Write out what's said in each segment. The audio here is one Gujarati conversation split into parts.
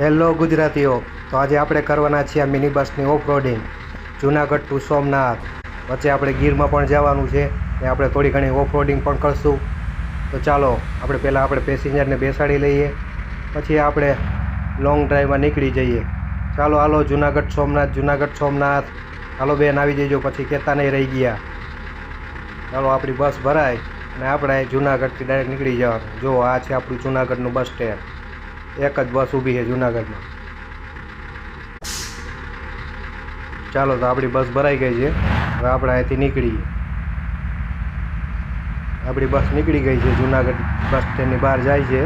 હેલો ગુજરાતીઓ. તો આજે આપણે કરવાના છીએ મિની બસની off roading Junagadh to Somnath. વચ્ચે આપણે ગીરમાં પણ જવાનું છે. ને આપણે થોડી ઘણી ઓફ રોડિંગ પણ કરશું. તો ચાલો, આપણે પહેલાં આપણે પેસેન્જરને બેસાડી લઈએ. પછી આપણે લોંગ ડ્રાઈવમાં નીકળી જઈએ. ચાલો, હાલો, જુનાગઢ સોમનાથ જુનાગઢ સોમનાથ. હાલો, બેન, આવી જજો. પછી કહેતા નહીં રહી ગયા. ચાલો, આપણી બસ ભરાય. અને આપણે જુનાગઢથી ડાયરેક્ટ નીકળી જવાનું. જો, આ છે આપણું જુનાગઢનું બસ સ્ટેન્ડ એક જ બસ ઊભી છે જુનાગઢમાં. ચાલો તો આપણી બસ ભરાઈ ગઈ છે. હવે આપણે અહીંથી નીકળીએ. આપણી બસ નીકળી ગઈ છે. જુનાગઢ બસ સ્ટેન્ડની બહાર જાય છે.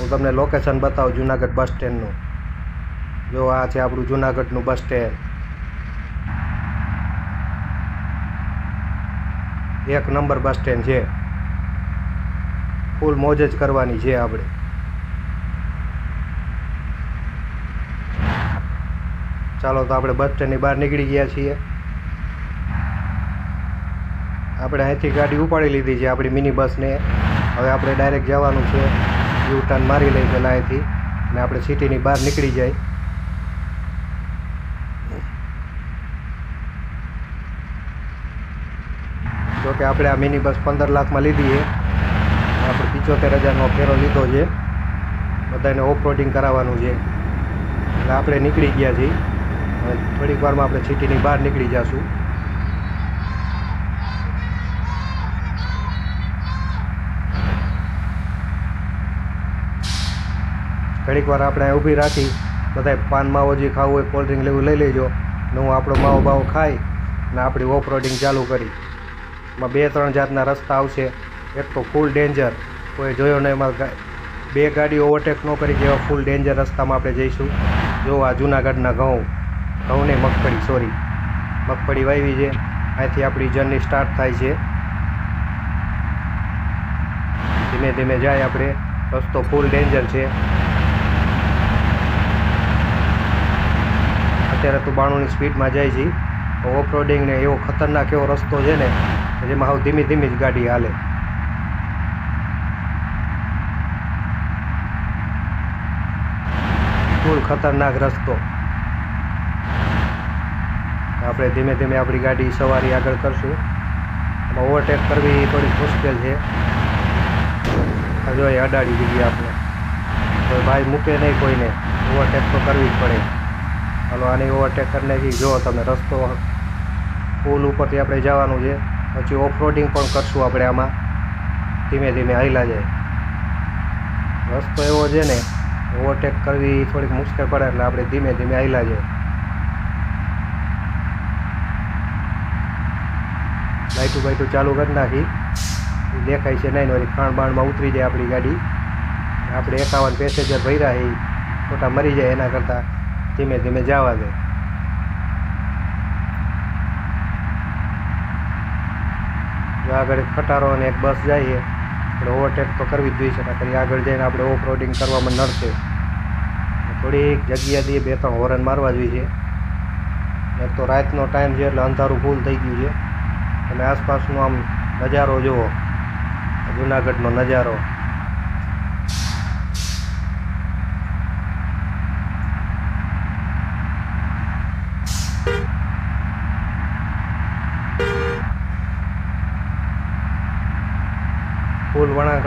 હું તમને લોકેશન બતાવું જુનાગઢ બસ સ્ટેન્ડનું. જો આ છે આપણું જુનાગઢનું બસ સ્ટેન્ડ. એક નંબર બસ સ્ટેન્ડ છે. ફૂલ મોજ જ કરવાની છે આપણે. ચાલો તો આપણે બસ સ્ટેન્ડની બહાર નીકળી ગયા છીએ. આપણે અહીંથી ગાડી ઉપાડી લીધી છે આપણી મિની બસને. હવે આપણે ડાયરેક્ટ જવાનું છે. યુ ટર્ન મારી લઈ પહેલાં અહીંથી અને આપણે સિટીની બહાર નીકળી જાય. જોકે આપણે આ મિની બસ પંદર લાખમાં લીધી છે. પિચોતેર હજારનો ફેરો લીધો છે. બધાને ઓફ રોડિંગ કરાવવાનું છે. એટલે આપણે નીકળી ગયા છીએ. થોડીક વારમાં આપણે સિટીની બહાર નીકળી જશું. ઘડીક વાર આપણે ઊભી રાખી, બધાય પાન માવો જે ખાવું હોય કોલ્ડ ડ્રિંક લેવું લઈ લેજો. ને હું આપણો માવો બાવો ખાઈ ને આપણી ઓફ રોડિંગ ચાલુ કરી. એમાં બે ત્રણ જાતના રસ્તા આવશે. એક તો ફૂલ ડેન્જર કોઈ જોયો નહીં એમાં બે ગાડી ઓવરટેક ન કરી જેવા ફૂલ ડેન્જર રસ્તામાં આપણે જઈશું. જો આ જૂનાગઢના ઘઉં ઘઉં નહીં મગફળી સોરી મગફળી વાવી છે. અહીંથી આપણી જર્ની સ્ટાર્ટ થાય છે. ધીમે ધીમે જાય આપણે. રસ્તો ફૂલ ડેન્જર છે. અત્યારે તો બાણુંની સ્પીડમાં જાય છે. ઓફ રોડિંગ ને એવો ખતરનાક એવો રસ્તો છે ને જેમાં હવે ધીમી ધીમી જ ગાડી હાલે. ફૂલ ખતરનાક રસ્તો. આપણે ધીમે ધીમે આપણી ગાડી સવારી આગળ કરશું. એમાં ઓવરટેક કરવી થોડી મુશ્કેલ છે. જો એ અડાડી દીધી આપણે. કોઈ ભાઈ મૂકે નહીં કોઈને. ઓવરટેક તો કરવી જ પડે. હાલો, આની ઓવરટેક કરી નાખી. જો તમે રસ્તો પુલ ઉપરથી આપણે જવાનું છે, પછી ઓફ રોડિંગ પણ કરશું આપણે આમાં. ધીમે ધીમે હાઈલા જાય. રસ્તો એવો છે ને ઓવરટેક કરવી થોડીક મુશ્કેલ પડે એટલે આપણે ધીમે ધીમે આવેલા છે લાઇટું બાઇટું ચાલુ કરી નાખી. દેખાય છે નહીં વળી ખાણ બાણમાં ઉતરી જાય આપણી ગાડી. આપણે એકાવન પેસેન્જર ભર્યા એ ખોટા મરી જાય એના કરતાં. ધીમે ધીમે જવા દે. આગળ ખટારો અને એક બસ જાય આપણે ઓવરટેક તો કરવી જ જોઈએ છે નકર આગળ જઈને આપણે ઓફ રોડિંગ કરવામાં નડશે. થોડીક જગ્યા દઈએ બે ત્રણ હોરન મારવા જોઈએ એક તો રાતનો ટાઈમ છે એટલે અંધારું ફૂલ થઈ ગયું છે. અને આસપાસનો આમ નજારો જુઓ. જુનાગઢનો નજારો.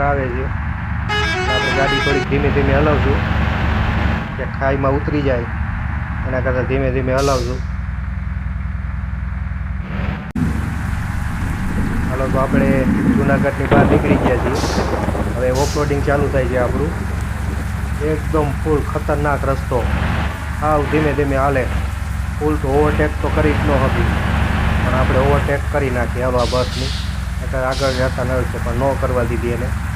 ફૂલ આવે છે. ગાડી થોડીક ધીમે ધીમે હલાવશું. કે ખાઈમાં ઉતરી જાય. એના કરતાં ધીમે ધીમે હલાવશું. હાલો, તો આપણે જુનાગઢની બહાર નીકળી ગયા છીએ. હવે ઓફરોડિંગ ચાલુ થાય છે આપણું. એકદમ ફૂલ ખતરનાક રસ્તો. હાવ ધીમે ધીમે હાલે. ફૂલ તો ઓવરટેક તો કરી જ ન હતી. પણ આપણે ઓવરટેક કરી નાખી. હાલો, આ બસની. એટલે આગળ જતા ન પણ ન કરવા દીધી એને.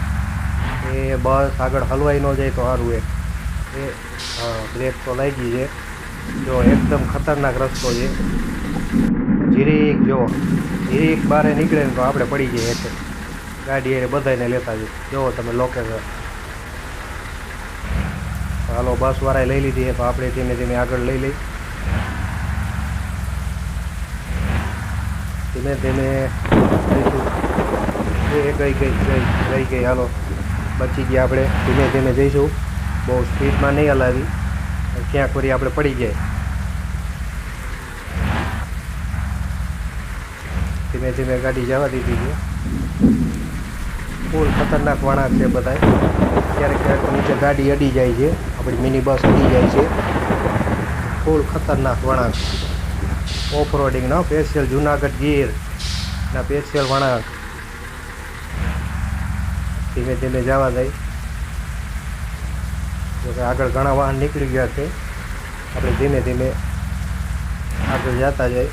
એ બસ આગળ હલવાઈ ન જાય તો સારું એ એ બ્રેક તો લાગી છે. જો, એકદમ ખતરનાક રસ્તો છે. જીરીક, જો, જીરીક બારે નીકળે ને તો આપણે પડી જઈએ એટલે. ગાડી એ બધાને લેતા જઈએ. જુઓ તમે લોકેશન હાલો બસ વાળાએ લઈ લીધી તો આપણે ધીમે ધીમે આગળ લઈ લઈ. ધીમે ધીમે ગઈ ગઈ ગઈ ગઈ ગઈ, હાલો. બચી ગયા આપણે. ધીમે ધીમે જઈશું. બહુ સ્પીડમાં નહીં હલાવી. ક્યાંક વળી આપણે પડી જાય. ધીમે ધીમે ગાડી જવા દીધી છે. ફૂલ ખતરનાક વળાંક છે બધા ક્યારેક ક્યારેક નીચે ગાડી અડી જાય છે. આપણી મિની બસ અડી જાય છે. ફૂલ ખતરનાક વળાંક. ઓફ રોડિંગનો જુનાગઢ ગીર. ના સ્પેશિયલ વળાંક. ધીમે ધીમે જવા દઈ. જોકે આગળ ઘણા વાહન નીકળી ગયા છે. આપણે ધીમે ધીમે આગળ જતા જાય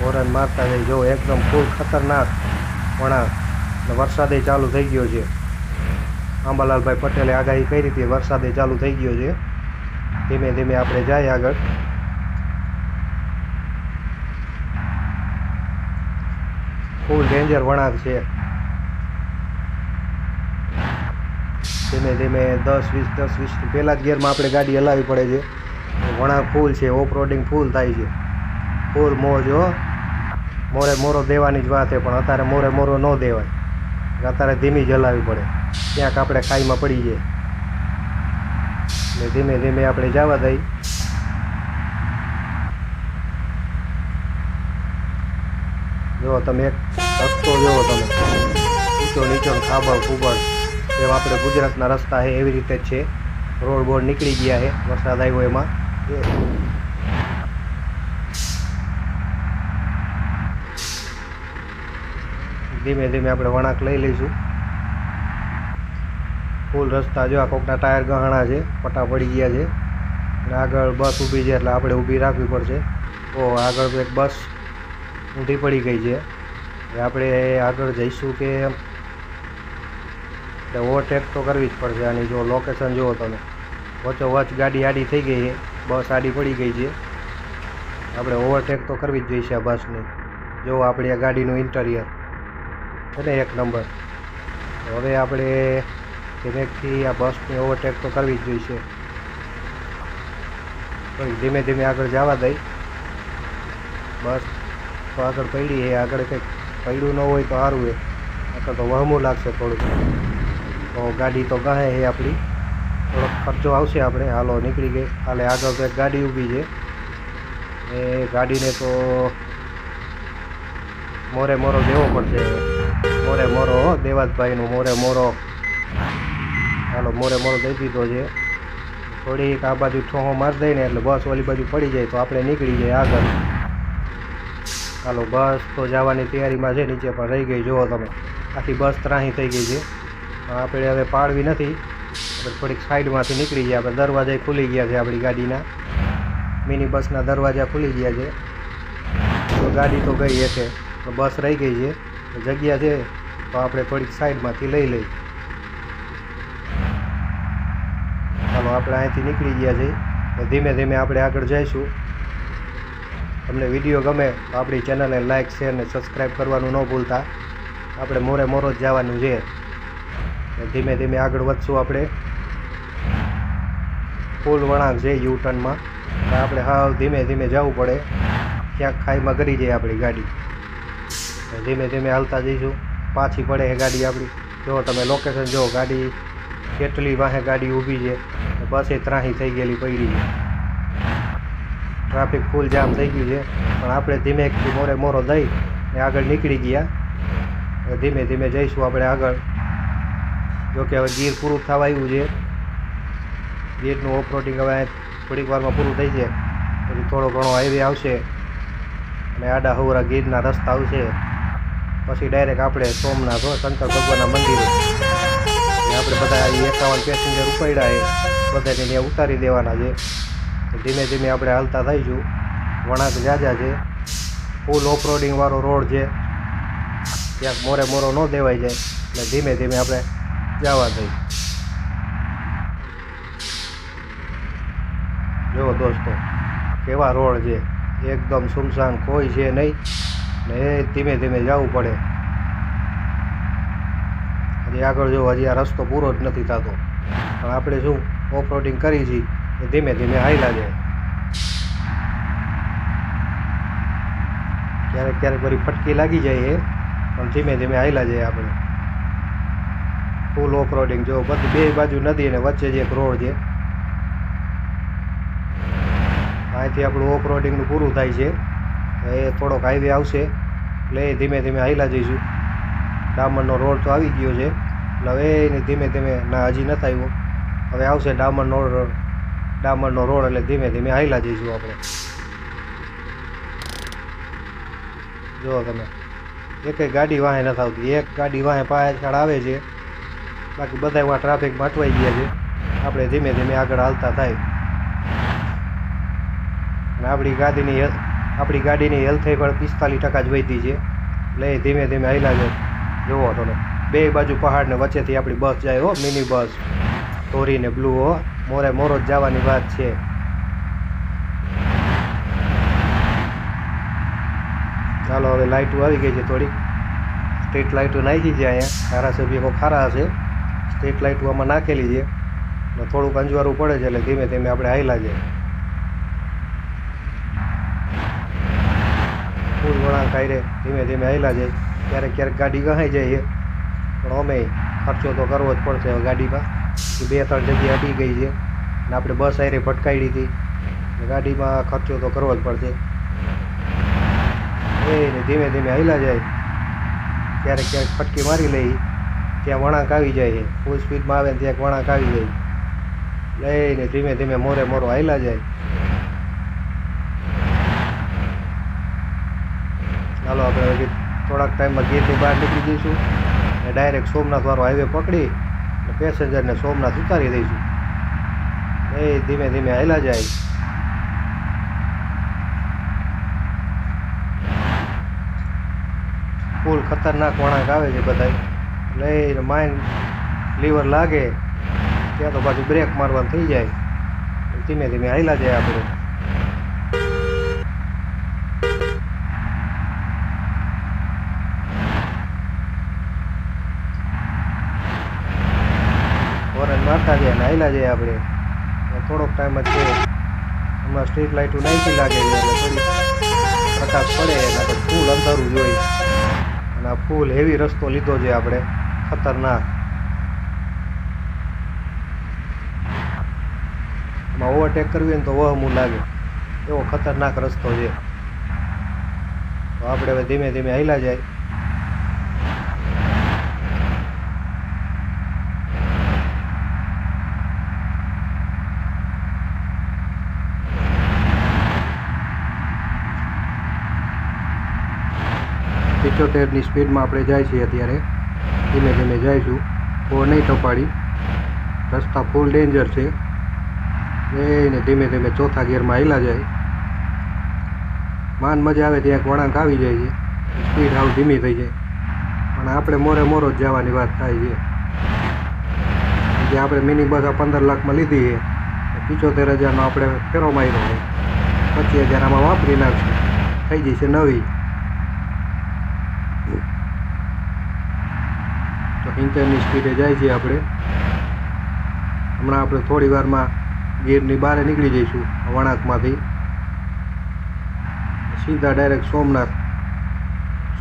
હોરન મારતા જાય જો એકદમ ફૂલ ખતરનાક વણાક. વરસાદે ચાલુ થઈ ગયો છે. આંબાલાલભાઈ પટેલે આગાહી કરી હતી, વરસાદે ચાલુ થઈ ગયો છે. ધીમે ધીમે આપણે જાય આગળ. ફૂલ ડેન્જર વણાક છે. ધીમે ધીમે દસ વીસ દસ વીસ પહેલાં જ ગિયરમાં આપણે ગાડી હલાવવી પડે છે. વળાંક ફૂલ છે ઓફ રોડિંગ ફૂલ થાય છે. ફૂલ મોજ, હો. મોરે મોરો દેવાની જ વાત છે, પણ અત્યારે મોરે મોરો ન દેવાય. અત્યારે ધીમી જ હલાવવી પડે. ક્યાંક આપણે ખાઈમાં પડી જાય. એટલે ધીમે ધીમે આપણે જવા દઈ જો તમે એક રસ્તો જોવો તમે. ઊંચો નીચો ને ખાબળ એવા આપણે ગુજરાતના રસ્તા છે, એવી રીતે જ છે. રોડ બોર્ડ નીકળી ગયા છે, વરસાદ આવ્યો એમાં. ધીમે ધીમે આપણે વળાંક લઈ લઈશું. ફૂલ રસ્તા જો આ કોકના ટાયર ગહાણા છે પટા પડી ગયા છે. અને આગળ બસ ઊભી છે એટલે આપણે ઊભી રાખવી પડશે. ઓ, આગળ એક બસ ઊંધી પડી ગઈ છે. આપણે આગળ જઈશું કે એટલે ઓવરટેક તો કરવી જ પડશે. આની જો લોકેશન જુઓ તમે વચ્ચો વચ ગાડી આડી થઈ ગઈ છે, બસ આડી પડી ગઈ છે. આપણે ઓવરટેક તો કરવી જ જોઈશે આ બસની. જો આપણી આ ગાડીનું ઇન્ટરિયર ને એક નંબર હવે આપણે ધીમેથી આ બસની ઓવરટેક તો કરવી જ જોઈશે. ધીમે ધીમે આગળ જવા દઈ. બસ તો આગળ પડી છે. આગળ કંઈક પડ્યું ન હોય તો સારું એ આગળ તો વહમું લાગશે થોડુંક. તો ગાડી તો ગાહે છે આપણી. થોડોક ખર્ચો આવશે આપણે. હાલો, નીકળી ગઈ. હાલે, આગળ એક ગાડી ઊભી છે. એ ગાડીને તો મોરે મોરો દેવો પડશે. મોરે મોરો દેવાજભાઈનું મોરે મોરો. હાલો, મોરે મોરો દઈ દીધો છે. થોડીક આ બાજુ ઠોહો મારી દઈને એટલે બસ ઓલી બાજુ પડી જાય તો આપણે નીકળી જાય આગળ. હાલો, બસ તો જવાની તૈયારીમાં છે, નીચે પણ રહી ગઈ. જુઓ તમે. આખી બસ ત્રાહી થઈ ગઈ છે. આપણે હવે પાડવી નથી. આપણે થોડીક સાઈડમાંથી નીકળી ગયા. આપણે દરવાજા ખુલી ગયા છે આપણી ગાડીના. મિની બસના દરવાજા ખુલી ગયા છે. તો ગાડી તો ગઈ હશે. તો બસ રહી ગઈ છે. જગ્યા છે. તો આપણે થોડીક સાઈડમાંથી લઈ લઈ. ચાલો, આપણે અહીંથી નીકળી ગયા છે. ધીમે ધીમે આપણે આગળ જઈશું. તમને વીડિયો ગમે તો આપણી ચેનલને લાઇક શેર ને સબસ્ક્રાઈબ કરવાનું ન ભૂલતા. આપણે મોરે મોરો જ જવાનું છે. ધીમે ધીમે આગળ વધશું આપણે. ફૂલ વળાંક છે યુ ટર્નમાં આપણે હાવ ધીમે ધીમે જવું પડે. ક્યાંક ખાઈમાં કરી જાય આપણી ગાડી. ધીમે ધીમે હાલતા જઈશું. પાછી પડે છે ગાડી આપણી. જો તમે લોકેશન જો ગાડી કેટલી વાહે ગાડી ઊભી છે. બસ એ ત્રાહી થઈ ગયેલી પડી છે. ટ્રાફિક ફૂલ જામ થઈ ગયું છે. પણ આપણે ધીમે મોરે મોરો દઈ ને આગળ નીકળી ગયા. ધીમે ધીમે જઈશું આપણે આગળ. જો કે હવે ગીર પૂરું થવા આવ્યું છે. ગીરનું ઓફરોડિંગ હવે થોડીક વારમાં પૂરું થઈ જાય પછી થોડો ઘણો હાઈવે આવશે. અને આડા હવરા ગીરના રસ્તા આવશે. પછી ડાયરેક્ટ આપણે સોમનાથ હોય શંકર ભગવાનના મંદિરે. આપણે બધા એકાવન પેસેન્જર ઉપાડ્યા એ બધાને ત્યાં ઉતારી દેવાના છે. ધીમે ધીમે આપણે હાલતા થઈશું. વણાક જાજા છે. ફૂલ ઓફરોડિંગવાળો રોડ છે. ક્યાંક મોરે મોરો ન દેવાઈ જાય. એટલે ધીમે ધીમે આપણે જવા દઈ જુઓ દોસ્તો, કેવા રોડ છે. એકદમ સુમસાન કોઈ છે નહીં ને એ ધીમે ધીમે જવું પડે. હજી આગળ જો હજી આ રસ્તો પૂરો જ નથી થતો. પણ આપણે શું ઓફ રોડિંગ કરી છીએ એ ધીમે ધીમે હાઈલા જાય. ક્યારેક ક્યારેક બધી ફટકી લાગી જાય એ, પણ ધીમે ધીમે હાઈલા જાય આપણે. ફૂલ ઓફ રોડિંગ જો બધી બે બાજુ નદી અને વચ્ચે જે એક રોડ છે. અહીંથી આપણું ઓફ રોડિંગનું પૂરું થાય છે. એ થોડોક હાઈવે આવશે, એટલે એ ધીમે ધીમે હાઈલા જઈશું. ડામરનો રોડ તો આવી ગયો છે, એટલે હવે એને ધીમે ધીમે ના હજી નથી આવ્યો. હવે આવશે ડામરનો રોડ ડામરનો રોડ એટલે ધીમે ધીમે હાઈલા જઈશું આપણે. જુઓ તમે, એક ગાડી વાહે નથી આવતી, એક ગાડી વાહે પાછળ આવે છે. બાકી બધા એવા ટ્રાફિકમાં અટવાઈ ગયા છે. આપણે ધીમે ધીમે આગળ હાલતા થાય. અને આપણી ગાડીની આપણી ગાડીની હેલ્થ પણ પિસ્તાલીસ ટકા જ વધી છે. એટલે ધીમે ધીમે હાલ્યા છે. જુઓ તો બે બાજુ પહાડને વચ્ચેથી આપણી બસ જાય હો મિની બસ ધોરીને બ્લુ હો. મોરે મોરો જ જવાની વાત છે. ચાલો હવે લાઇટો આવી ગઈ છે થોડીક. સ્ટ્રીટ લાઇટો નાખી છે અહીંયા. ધારાસભ્ય કોઈ ખારા હશે. સ્ટ્રીટ લાઇટો આમાં નાખેલી છે. ને થોડુંક અંજવારું પડે છે એટલે ધીમે ધીમે આપણે હાઈલા જાય ફૂલ વળાંક આયરે ધીમે ધીમે હાઈલા જાય ક્યારેક ક્યારેક ગાડી ગહાઈ જાય પણ અમે ખર્ચો તો કરવો જ પડશે ગાડીમાં. બે ત્રણ જગ્યાએ અટી ગઈ છે. અને આપણે બસ આયરે ભટકાઈ હતી. ગાડીમાં ખર્ચો તો કરવો જ પડશે. એ ધીમે ધીમે હાઈલા જાય. ક્યારેક ક્યારેક ફટકી મારી લઈ. ત્યાં વળાંક આવી જાય છે. ફૂલ સ્પીડમાં આવે ને ત્યાં વળાંક આવી જાય. લઈને ધીમે ધીમે મોરે મોરો હાઈલા જાય. ચાલો આપણે થોડાક ટાઈમમાં ગીરની બહાર નીકળી જઈશું અને ડાયરેક્ટ સોમનાથ વાળો હાઈવે પકડી અને પેસેન્જરને સોમનાથ ઉતારી દઈશું. એ ધીમે ધીમે હાઈલા જાય. ફૂલ ખતરનાક વળાંક આવે છે બધા લઈને માઇન્ડ લીવર લાગે, ત્યાં તો પાછું બ્રેક મારવાનું થઈ જાય. ધીમે ધીમે હાઈલા જાય આપણે. હોરન મારતા જાય ને હાઈલા જાય આપણે. થોડોક ટાઈમ જ છે. હમણાં સ્ટ્રીટ લાઇટો નાખી લાગે એટલે પ્રકાશ પડે એટલે આપણે ફૂલ અંધારું જોઈ અને આ ફૂલ હેવી રસ્તો લીધો છે આપણે. ખતરનાક એમાં ઓવરટેક કરવી હોય ને તો વહમું લાગે. એવો ખતરનાક રસ્તો છે. તો આપણે હવે ધીમે ધીમે હાલ્યા જાય. પિચોતેરની સ્પીડમાં આપણે જાય છીએ અત્યારે. ધીમે ધીમે જઈશું ઓ નહીં ટપાડી રસ્તા ફૂલ ડેન્જર છે. એને ધીમે ધીમે ચોથા ગિયરમાં હિલા જાય. માન મજા આવે ત્યાં વળાંક આવી જાય છે. સ્પીડ હાવ ધીમી થઈ જાય. પણ આપણે મોરે મોરો જ જવાની વાત થાય છે. જે આપણે મિની બસ આ પંદર લાખમાં લીધી છે પિચોતેર હજારનો આપણે ફેરો માર્યો છે. પચીસ હજાર આમાં વાપરી નાખશું. થઈ જશે નવી. ઇન્ટરની સ્પીડે જાય છે આપણે. હમણાં આપણે થોડી વારમાં ગીરની બહાર નીકળી જઈશું, વણાકમાંથી. સીધા ડાયરેક્ટ સોમનાથ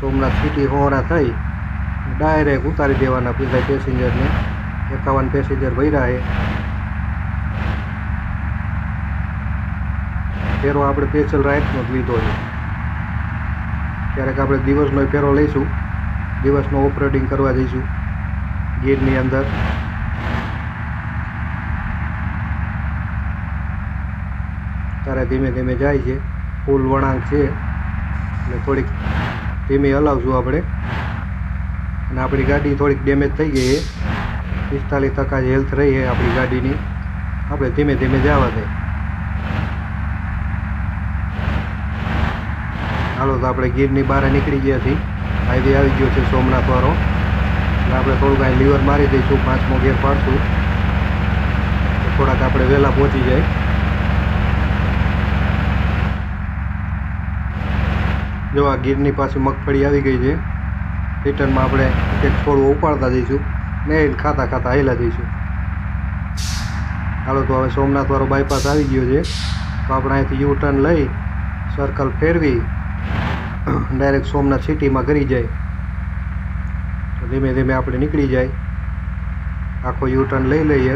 સોમનાથ સિટી હોરા થઈ, ડાયરેક્ટ ઉતારી દેવાના બધા પેસેન્જરને. એકાવન પેસેન્જર ભર્યા છે. ફેરો આપણે સ્પેશિયલ રાઇટનો જ લીધો છે. ક્યારેક આપણે દિવસનો ફેરો લઈશું, દિવસનો ઓપરેટિંગ કરવા જઈશું. ગીરની અંદર. ત્યારે ધીમે ધીમે જાય છે. ફૂલ વળાંક છે. એટલે થોડીક ધીમે હલાવશું આપણે. અને આપણી ગાડી થોડીક ડેમેજ થઈ ગઈ છે. પિસ્તાલીસ ટકા જ હેલ્થ રહી છે આપણી ગાડીની. આપણે ધીમે ધીમે જવા દે. હાલો તો આપણે ગીરની બહાર નીકળી ગયા છીએ. હાઈવે આવી ગયો છે સોમનાથ વાળો. એટલે આપણે થોડુંક અહીં લીવર મારી દઈશું, પાંચમો ગેર પાડશું. થોડાક આપણે વહેલા પહોંચી જાય. જો આ ગીરની પાસે મગફળી આવી ગઈ છે, રિટર્નમાં આપણે એક છોડવું ઉપાડતા જઈશું ને ખાતા ખાતા હેલા જઈશું. ચાલો તો હવે સોમનાથ વાળો બાયપાસ આવી ગયો છે. તો આપણે અહીંથી યુ ટર્ન લઈ સર્કલ ફેરવી ડાયરેક્ટ સોમનાથ સિટીમાં કરી જાય. ધીમે ધીમે આપણે નીકળી જાય. આખો યુ ટર્ન લઈ લઈએ.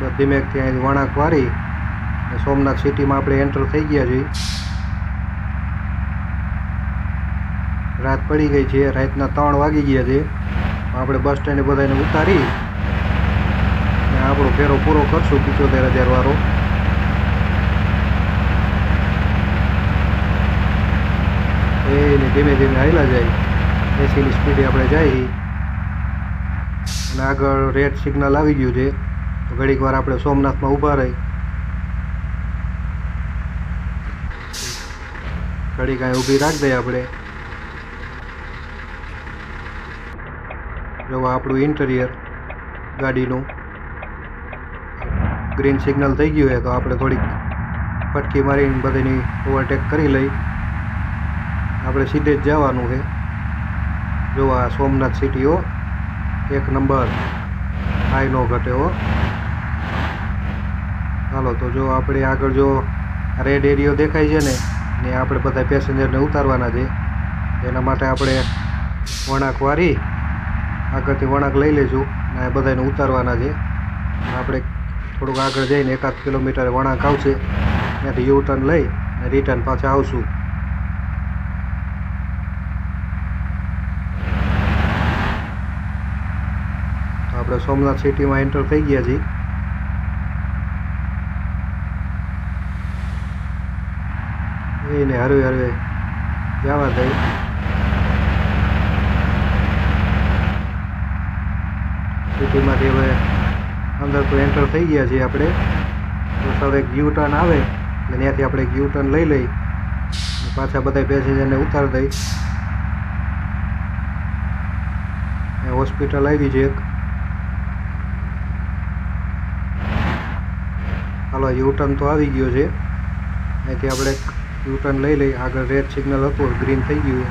બસ ત્યાં વણાક વારી સોમનાથ સિટીમાં આપણે એન્ટર થઈ ગયા છીએ. રાત પડી ગઈ છે, રાતના ત્રણ વાગી ગયા છે. આપણે બસ સ્ટેન્ડે બધાને ઉતારી આપણો ફેરો પૂરો કરશું પિચોતેર હજાર વાળો. એને ધીમે ધીમે હાલ્યા જાય. એસીની સ્પીડે આપણે જઈએ અને આગળ રેડ સિગ્નલ આવી ગયું છે. તો ઘડીક વાર આપણે સોમનાથમાં ઊભા રહી. ઘડીક અહીં ઊભી રાખી દઈએ આપણે. જો આપણું ઇન્ટિરિયર ગાડીનું. ગ્રીન સિગ્નલ થઈ ગયું હોય તો આપણે થોડીક ફટકી મારીને બધાની ઓવરટેક કરી લઈ. આપણે સીધે જ જવાનું છે. જો આ સોમનાથ સિટીઓ એક નંબર આઈનો નો ઘટે હો. ચાલો તો જો આપણે આગળ જો રેડ એરિયો દેખાય છે ને ને આપણે બધા પેસેન્જરને ઉતારવાના છે. એના માટે આપણે વણાક વારી, આગળથી વણાક લઈ લેજું, ને બધાને ઉતારવાના છે. આપણે થોડુંક આગળ જઈને એકાદ કિલોમીટર વણાક આવશે. ત્યાંથી યુ ટર્ન લઈ અને રિટર્ન પાછા આવશું. આપણે સોમનાથ સિટીમાં એન્ટર થઈ ગયા છીએ. એને હરવે હરવે જવા દઈ સિટીમાંથી હવે અંદર તો એન્ટર થઈ ગયા છીએ આપણે. તો હવે એક ટર્ન આવે એટલે ત્યાંથી આપણે એક ટર્ન લઈ લઈ. પાછા બધા પેસેન્જરને ઉતારી દઈ. હોસ્પિટલ આવી છે એક. હાલો યુટર્ન તો આવી ગયો છે. અહીંથી આપણે યુટર્ન લઈ લઈ, આગળ રેડ સિગ્નલ હતું ગ્રીન થઈ ગયું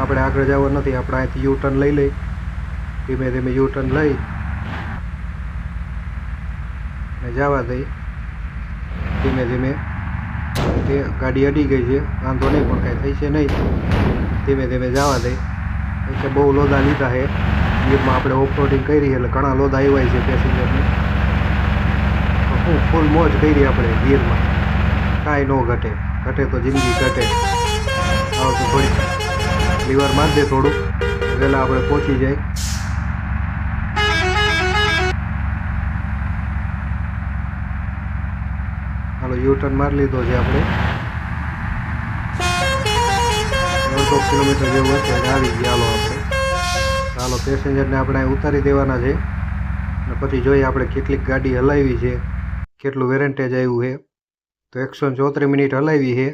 આપણે આગળ જવું નથી, આપણે અહીંથી યુટર્ન લઈ લઈ. ધીમે ધીમે યુટર્ન લઈ. ને જવા દઈ. ધીમે ધીમે તે ગાડી અડી ગઈ છે, વાંધો નહીં, પણ કાંઈ થઈ છે નહીં. ધીમે ધીમે જવા દઈ. એટલે બહુ લોદા લીધા છે. ગીરમાં આપણે ઓફરોડિંગ કરી એટલે ઘણા લોદા આવ્યા છે પેસેન્જરને ફૂલ મોજ કરી આપણે ગીરમાં કાંઈ ન ઘટે. ઘટે તો જિંદગી ઘટે. આવો તો થોડી લીવર મારી દે થોડું વહેલા આપણે પહોંચી જાય. હાલો યુ ટર્ન મારી લીધો છે આપણે. અડધો કિલોમીટર જેવું હશે આવી ગયા હાલો આપણે. ચાલો પેસેન્જરને આપણે ઉતારી દેવાના છે. અને પછી જોઈએ આપણે કેટલીક ગાડી હલાવી છે. કેટલું વેરેન્ટેજ આવ્યું છે? તો એકસો ચોત્રીસ મિનિટ હલાવી છે.